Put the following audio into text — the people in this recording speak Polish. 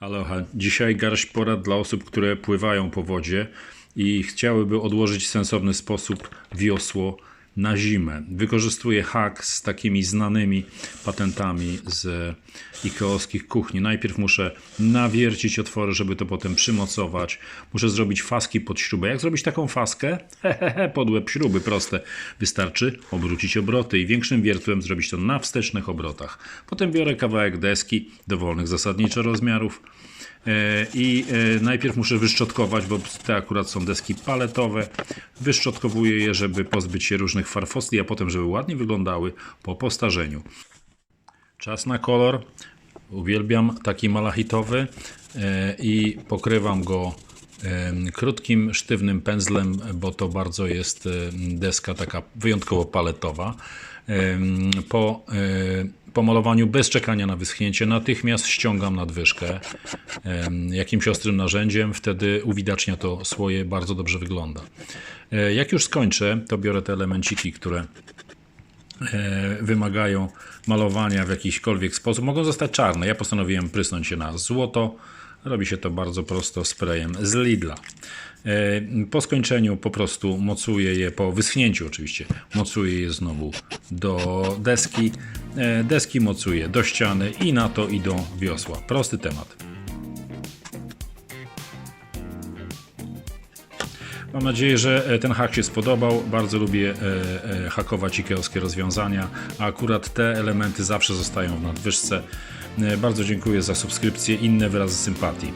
Aloha. Dzisiaj garść porad dla osób, które pływają po wodzie i chciałyby odłożyć w sensowny sposób wiosło na zimę. Wykorzystuję hak z takimi znanymi patentami z ikeowskich kuchni. Najpierw muszę nawiercić otwory, żeby to potem przymocować. Muszę zrobić faski pod śrubę. Jak zrobić taką faskę? Hehehe, pod łeb śruby, proste. Wystarczy obrócić obroty i większym wiertłem zrobić to na wstecznych obrotach. Potem biorę kawałek deski dowolnych zasadniczo rozmiarów. E, I e, najpierw muszę wyszczotkować, bo te akurat są deski paletowe. Wyszczotkowuję je, żeby pozbyć się różnych farfosli, a potem, żeby ładnie wyglądały po postarzeniu. Czas na kolor. Uwielbiam taki malachitowy e, i pokrywam go krótkim, sztywnym pędzlem, bo to bardzo jest deska taka wyjątkowo paletowa. Po, e, po malowaniu bez czekania na wyschnięcie natychmiast ściągam nadwyżkę jakimś ostrym narzędziem, wtedy uwidacznia to słoje, bardzo dobrze wygląda. E, Jak już skończę, to biorę te elemenciki, które e, wymagają malowania w jakiśkolwiek sposób. Mogą zostać czarne. Ja postanowiłem prysnąć się na złoto. Robi się to bardzo prosto sprayem z Lidla. E, Po skończeniu po prostu mocuję je, po wyschnięciu oczywiście, mocuję je znowu do deski. E, Deski mocuję do ściany i na to idą wiosła. Prosty temat. Mam nadzieję, że e, ten hak się spodobał. Bardzo lubię e, e, hakować rozwiązania, a akurat te elementy zawsze zostają w nadwyżce. E, Bardzo dziękuję za subskrypcję, inne wyrazy sympatii.